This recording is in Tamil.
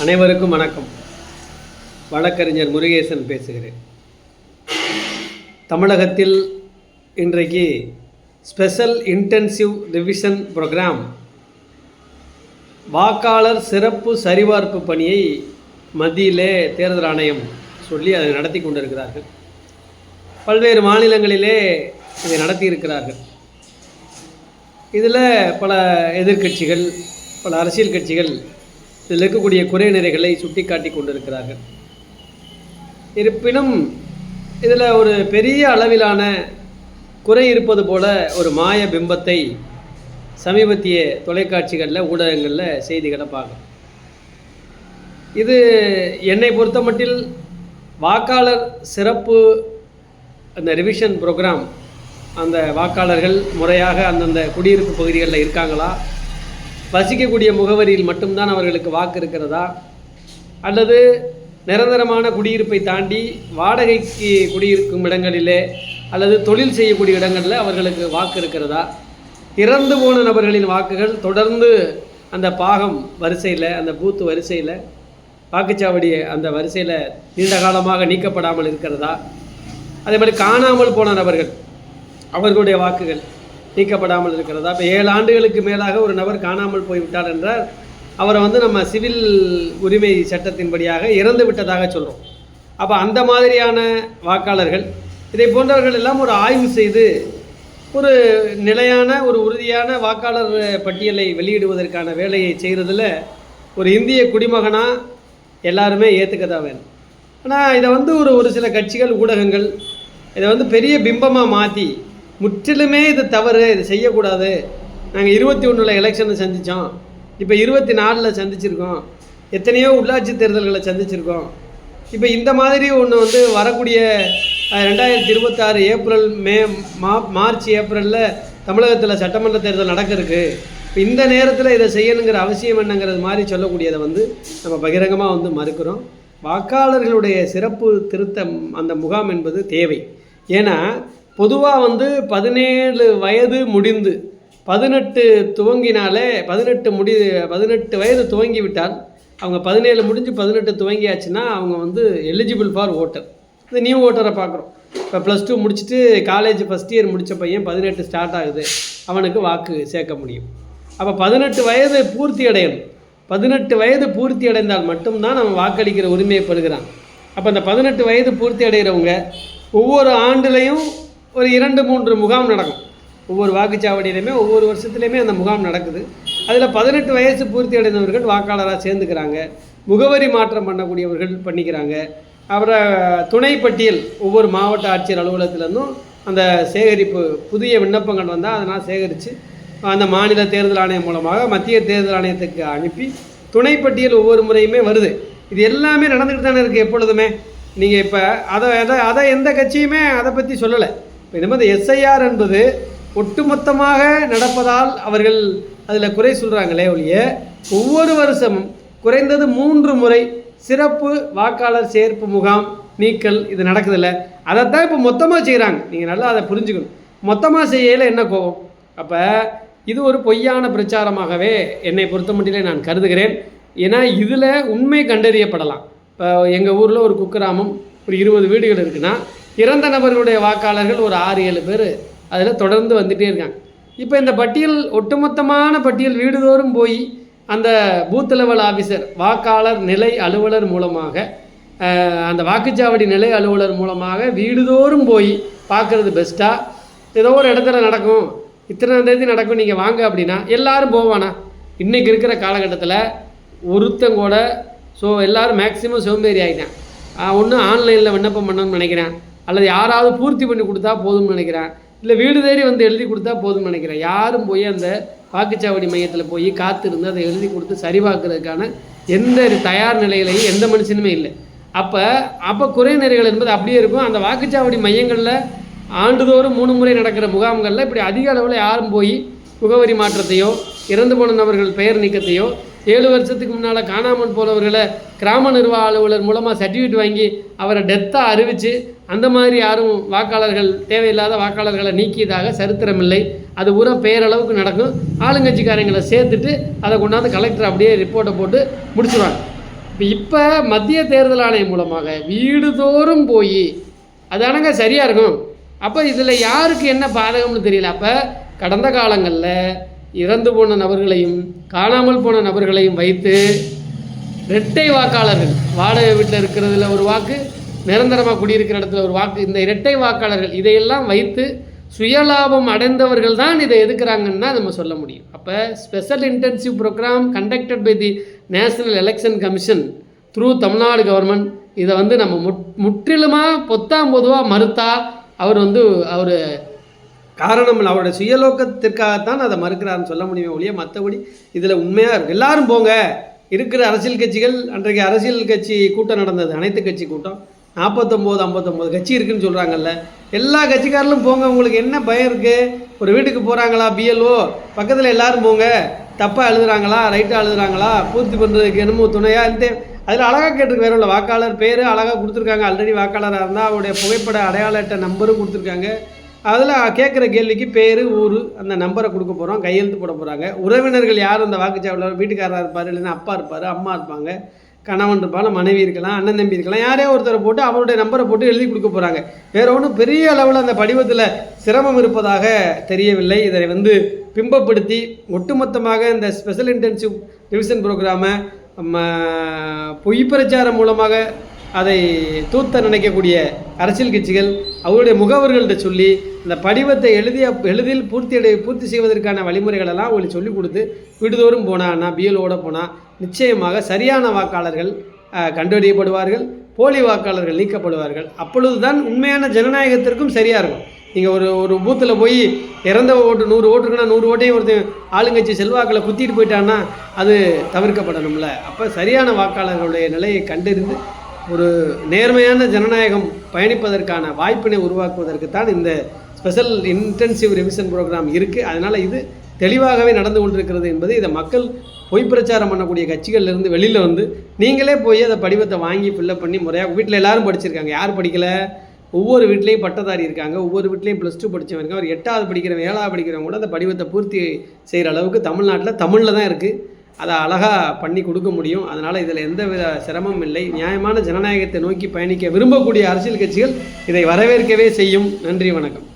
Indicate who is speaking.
Speaker 1: அனைவருக்கும் வணக்கம். வழக்கறிஞர் முருகேசன் பேசுகிறேன். தமிழகத்தில் இன்றைக்கு ஸ்பெஷல் இன்டென்சிவ் ரிவிஷன் ப்ரோக்ராம் வாக்காளர் சிறப்பு சரிபார்ப்பு பணியை மத்தியிலே தேர்தல் ஆணையம் சொல்லி அதை நடத்தி கொண்டிருக்கிறார்கள். பல்வேறு மாநிலங்களிலே இதை நடத்தியிருக்கிறார்கள். இதில் பல எதிர்க்கட்சிகள் பல அரசியல் கட்சிகள் இதில் இருக்கக்கூடிய குறை நிறைகளை சுட்டிக்காட்டி கொண்டிருக்கிறார்கள். இருப்பினும் இதில் ஒரு பெரிய அளவிலான குறை இருப்பது போல ஒரு மாய பிம்பத்தை சமீபத்திய தொலைக்காட்சிகளில் ஊடகங்களில் செய்திகளை பார்க்கணும் இது என்னை பொறுத்த மட்டில் வாக்காளர் சிறப்பு அந்த ரிவிஷன் ப்ரோக்ராம் அந்த வாக்காளர்கள் முறையாக அந்தந்த குடியிருப்பு பகுதிகளில் இருக்காங்களா வசிக்கக்கூடிய முகவரியில் மட்டும்தான் அவர்களுக்கு வாக்கு இருக்கிறதா? அல்லது நிரந்தரமான குடியிருப்பை தாண்டி வாடகைக்கு குடியிருக்கும் இடங்களிலே அல்லது தொழில் செய்யக்கூடிய இடங்களில் அவர்களுக்கு வாக்கு இருக்கிறதா? இறந்து போன நபர்களின் வாக்குகள் தொடர்ந்து அந்த பாகம் வரிசையில் அந்த பூத்து வரிசையில் வாக்குச்சாவடி அந்த வரிசையில் நீண்ட காலமாக நீக்கப்படாமல் இருக்கிறதா? அதே மாதிரி காணாமல் போன நபர்கள் அவர்களுடைய வாக்குகள் நீக்கப்படாமல் இருக்கிறதா? இப்போ ஏழு ஆண்டுகளுக்கு மேலாக ஒரு நபர் காணாமல் போய்விட்டார் என்றால் அவரை வந்து நம்ம சிவில் உரிமை சட்டத்தின்படியாக இறந்து விட்டதாக சொல்கிறோம் அப்போ அந்த மாதிரியான வாக்காளர்கள் இதை போன்றவர்கள் எல்லாம் ஒரு ஆய்வு செய்து ஒரு நிலையான ஒரு உறுதியான வாக்காளர் பட்டியலை வெளியிடுவதற்கான வேலையை செய்கிறதுல ஒரு இந்திய குடிமகனாக எல்லாருமே ஏற்றுக்க தான் வேணும். ஆனால் இதை வந்து ஒரு ஒரு சில கட்சிகள் ஊடகங்கள் இதை வந்து பெரிய பிம்பமாக மாற்றி முற்றிலுமே இது தவறு இது செய்யக்கூடாது. நாங்கள் இருபத்தி ஒன்றில் எலெக்ஷனை சந்தித்தோம் இப்போ இருபத்தி நாலில் சந்திச்சிருக்கோம். எத்தனையோ உள்ளாட்சி தேர்தல்களை சந்திச்சிருக்கோம். இப்போ இந்த மாதிரி ஒன்று வந்து வரக்கூடிய ரெண்டாயிரத்தி இருபத்தாறு ஏப்ரல் மே மா மார்ச் ஏப்ரலில் தமிழகத்தில் சட்டமன்ற தேர்தல் நடக்க இப்போ இந்த நேரத்தில் இதை செய்யணுங்கிற அவசியம் என்னங்கிறது மாதிரி சொல்லக்கூடியதை வந்து நம்ம பகிரங்கமாக வந்து மறுக்கிறோம். வாக்காளர்களுடைய சிறப்பு திருத்தம் அந்த முகாம் என்பது தேவை. ஏன்னா பொதுவாக வந்து பதினேழு வயது முடிந்து பதினெட்டு துவங்கினாலே பதினெட்டு முடி பதினெட்டு வயது துவங்கி விட்டால் அவங்க பதினேழு முடிஞ்சு பதினெட்டு துவங்கியாச்சுன்னா அவங்க வந்து எலிஜிபிள் ஃபார் ஓட்டர் இந்த நியூ ஓட்டரை பார்க்குறோம் இப்போ ப்ளஸ் டூ முடிச்சுட்டு காலேஜ் ஃபஸ்ட் இயர் முடித்த பையன் பதினெட்டு ஸ்டார்ட் ஆகுது. அவனுக்கு வாக்கு சேர்க்க முடியும். அப்போ பதினெட்டு வயது பூர்த்தி அடையணும். பதினெட்டு வயது பூர்த்தி அடைந்தால் மட்டும்தான் நம்ம வாக்களிக்கிற உரிமையை பெறுகிறான். அப்போ அந்த பதினெட்டு வயது பூர்த்தி அடைகிறவங்க ஒவ்வொரு ஆண்டுலேயும் ஒரு இரண்டு மூன்று முகாம் நடக்கும். ஒவ்வொரு வாக்குச்சாவடியிலையுமே ஒவ்வொரு வருஷத்துலையுமே அந்த முகாம் நடக்குது. அதில் பதினெட்டு வயசு பூர்த்தி அடைந்தவர்கள் வாக்காளராக சேர்ந்துக்கிறாங்க. முகவரி மாற்றம் பண்ணக்கூடியவர்கள் பண்ணிக்கிறாங்க. அப்புறம் துணை பட்டியல் ஒவ்வொரு மாவட்ட ஆட்சியர் அலுவலகத்திலேருந்தும் அந்த சேகரிப்பு புதிய விண்ணப்பங்கள் வந்தால் அதனால் சேகரித்து அந்த மாநில தேர்தல் ஆணையம் மூலமாக மத்திய தேர்தல் ஆணையத்துக்கு அனுப்பி துணை பட்டியல் ஒவ்வொரு முறையுமே வருது. இது எல்லாமே நடந்துக்கிட்டு தானே இருக்குது எப்பொழுதுமே. நீங்கள் இப்போ அதை அதை அதை எந்த கட்சியுமே அதை பற்றி சொல்லலை. இப்போ இந்த எஸ்ஐஆர் என்பது ஒட்டுமொத்தமாக நடப்பதால் அவர்கள் அதில் குறை சொல்கிறாங்களே ஒழிய ஒவ்வொரு வருஷமும் குறைந்தது மூன்று முறை சிறப்பு வாக்காளர் சேர்ப்பு முகாம் நீக்கல் இது நடக்குதில்ல. அதைத்தான் இப்போ மொத்தமாக செய்கிறாங்க நீங்கள் நல்லா அதை புரிஞ்சுக்கணும். மொத்தமாக செய்யல என்ன கோபம்? அப்போ இது ஒரு பொய்யான பிரச்சாரமாகவே என்னை பொறுத்த மட்டிலே நான் கருதுகிறேன். ஏன்னா இதில் உண்மை கண்டறியப்படலாம். இப்போ எங்கள் ஊரில் ஒரு குக்கிராமம் ஒரு இருபது வீடுகள் இருக்குன்னா இறந்த நபர்களுடைய வாக்காளர்கள் ஒரு ஆறு ஏழு பேர். அதில் தொடர்ந்து வந்துகிட்டே இருக்காங்க. இப்போ இந்த பட்டியல் ஒட்டுமொத்தமான பட்டியல் வீடுதோறும் போய் அந்த பூத் லெவல் ஆஃபீஸர் வாக்காளர் நிலை அலுவலர் மூலமாக அந்த வாக்குச்சாவடி நிலை அலுவலர் மூலமாக வீடுதோறும் போய் பார்க்குறது பெஸ்ட்டாக ஏதோ ஒரு இடத்துல நடக்கும். இத்தனை தேதி நடக்கும் நீங்கள் வாங்க அப்படின்னா எல்லாரும் போவானா? இன்றைக்கி இருக்கிற காலகட்டத்தில் ஒருத்தங்கூட ஸோ எல்லாரும் மேக்ஸிமம் சோம்பேறி ஆகிட்டேன் ஒன்று ஆன்லைனில் விண்ணப்பம் பண்ணணும்னு நினைக்கிறேன். அல்லது யாராவது பூர்த்தி பண்ணி கொடுத்தா போதும்னு நினைக்கிறேன். இல்லை வீடு தேடி வந்து எழுதி கொடுத்தா போதும்னு நினைக்கிறேன். யாரும் போய் அந்த வாக்குச்சாவடி மையத்தில் போய் காத்திருந்து அதை எழுதி கொடுத்து சரிபார்க்கறதுக்கான எந்த தயார் நிலையிலையும் எந்த மனுஷனுமே இல்லை. அப்போ அப்போ குறை நிறைகள் என்பது அப்படியே இருக்கும். அந்த வாக்குச்சாவடி மையங்களில் ஆண்டுதோறும் மூணு முறை நடக்கிற முகாம்களில் இப்படி அதிக அளவில் யாரும் போய் முகவரி மாற்றத்தையோ இறந்து போன நபர்கள் பெயர் நீக்கத்தையோ ஏழு வருஷத்துக்கு முன்னால் காணாமல் போனவர்களை கிராம நிர்வாக அலுவலர் மூலமாக சர்டிஃபிகேட் வாங்கி அவரை டெத்தாக அறிவித்து அந்த மாதிரி யாரும் வாக்காளர்கள் தேவையில்லாத வாக்காளர்களை நீக்கியதாக சரித்திரமில்லை. அது பூரா பேரளவுக்கு நடக்கும். ஆளுங்கட்சிக்காரங்களை சேர்த்துட்டு அதை கொண்டாந்து கலெக்டர் அப்படியே ரிப்போர்ட்டை போட்டு முடிச்சுருவாங்க. இப்போ இப்போ மத்திய தேர்தல் ஆணையம் மூலமாக வீடுதோறும் போய் அதானங்க சரியாக இருக்கும். அப்போ இதில் யாருக்கு என்ன பாதகம்னு தெரியல. அப்போ கடந்த காலங்களில் இறந்து போன நபர்களையும் காணாமல் போன நபர்களையும் வைத்து இரட்டை வாக்காளர்கள் வாடகை வீட்டில் இருக்கிறதுல ஒரு வாக்கு நிரந்தரமாக குடியிருக்கிற இடத்துல ஒரு வாக்கு இந்த இரட்டை வாக்காளர்கள் இதையெல்லாம் வைத்து சுயலாபம் அடைந்தவர்கள் தான் இதை எதுக்குறாங்கன்னு நம்ம சொல்ல முடியும். அப்போ special intensive program conducted by the national election commission through Tamil Nadu government இதை வந்து நம்ம முற்றிலுமாக பொத்தாம் பொதுவாக மறுத்தா அவர் வந்து அவர் காரணம் இல்லை. அவருடைய சுயலோக்கத்திற்காகத்தான் அதை மறுக்கிறாருன்னு சொல்ல முடியுமே ஒழிய மற்றபடி இதில் உண்மையாக இருக்கும் எல்லாரும் போங்க. இருக்கிற அரசியல் கட்சிகள் அன்றைக்கு அரசியல் கட்சி கூட்டம் நடந்தது. அனைத்து கட்சி கூட்டம். நாற்பத்தொம்போது ஐம்பத்தொம்போது கட்சி இருக்குன்னு சொல்கிறாங்கல்ல எல்லா கட்சிக்காரர்களும் போங்க. உங்களுக்கு என்ன பயம் இருக்குது ஒரு வீட்டுக்கு போகிறாங்களா பிஎல்ஓ பக்கத்தில் எல்லாரும் போங்க. தப்பாக எழுதுறாங்களா? ரைட்டாக எழுதுறாங்களா? பூர்த்தி பண்ணுறதுக்கு என்னமோ துணையாக இந்த அதில் அழகாக கேட்டிருக்கு வேற உள்ள வாக்காளர் பேர் அழகாக கொடுத்துருக்காங்க. ஆல்ரெடி வாக்காளராக இருந்தால் அவருடைய புகைப்பட அடையாள அட்டை நம்பரும் கொடுத்துருக்காங்க. அதில் கேட்குற கேள்விக்கு பேர் ஊர் அந்த நம்பரை கொடுக்க போகிறோம் கையெழுத்து போட போகிறாங்க உறவினர்கள் யார் அந்த வாக்குச்சாவடியில்? வீட்டுக்காரராக இருப்பார் இல்லைன்னா அப்பா இருப்பார் அம்மா இருப்பாங்க கணவன் இருப்பாங்க மனைவி இருக்கலாம் அண்ணன் தம்பி இருக்கலாம் யாரே ஒருத்தரை போட்டு அவருடைய நம்பரை போட்டு எழுதி கொடுக்க போகிறாங்க வேற ஒன்றும் பெரிய அளவில் அந்த படிவத்தில் சிரமம் இருப்பதாக தெரியவில்லை. இதை வந்து பிம்பப்படுத்தி ஒட்டுமொத்தமாக இந்த ஸ்பெஷல் இன்டென்சிவ் ரிவிஷன் ப்ரோக்ராமை பொய் பிரச்சாரம் மூலமாக அதை தூத்த நினைக்கக்கூடிய அரசியல் கட்சிகள் அவருடைய முகவர்கள்ட்ட சொல்லி இந்த படிவத்தை எழுதிய எளிதில் பூர்த்தி அடை பூர்த்தி செய்வதற்கான வழிமுறைகளெல்லாம் அவங்களுக்கு சொல்லிக் கொடுத்து வீடுதோறும் போனான்னா பிஎல்ஓட போனால் நிச்சயமாக சரியான வாக்காளர்கள் கண்டறியப்படுவார்கள் போலி வாக்காளர்கள் நீக்கப்படுவார்கள். அப்பொழுதுதான் உண்மையான ஜனநாயகத்திற்கும் சரியாக இருக்கும். நீங்கள் ஒரு ஒரு பூத்தில் போய் இறந்த ஓட்டு நூறு ஓட்டுக்குன்னா நூறு ஓட்டையும் ஒருத்தன் ஆளுங்கட்சி செல்வாக்கில் குத்திட்டு போயிட்டான்னா அது தவிர்க்கப்படணும்ல. அப்போ சரியான வாக்காளர்களுடைய நிலையை கண்டறிந்து ஒரு நேர்மையான ஜனநாயகம் பயணிப்பதற்கான வாய்ப்பினை உருவாக்குவதற்கு தான் இந்த ஸ்பெஷல் இன்டென்சிவ் ரிவிஷன் ப்ரோக்ராம் இருக்குது அதனால் இது தெளிவாகவே நடந்து கொண்டிருக்கிறது என்பது இதை மக்கள் பொய் பிரச்சாரம் பண்ணக்கூடிய கட்சிகள்லேருந்து வெளியில் வந்து நீங்களே போய் அதை படிவத்தை வாங்கி ஃபில்லப் பண்ணி முறையாக வீட்டில் எல்லாரும் படிச்சிருக்காங்க. யார் படிக்கலை? ஒவ்வொரு வீட்லேயும் பட்டதாரி இருக்காங்க. ஒவ்வொரு வீட்லேயும் ப்ளஸ் டூ படித்தவங்க ஒரு எட்டாவது படிக்கிறவங்க ஏழாவது படிக்கிறவங்க கூட அந்த படிவத்தை பூர்த்தி செய்கிற அளவுக்கு தமிழ்நாட்டில் தமிழில் தான் இருக்குது அதை அழகாக பண்ணி கொடுக்க முடியும். அதனால் இதில் எந்த வித சிரமமும் இல்லை. நியாயமான ஜனநாயகத்தை நோக்கி பயணிக்க விரும்பக்கூடிய அரசியல் கட்சிகள் இதை வரவேற்கவே செய்யும். நன்றி வணக்கம்.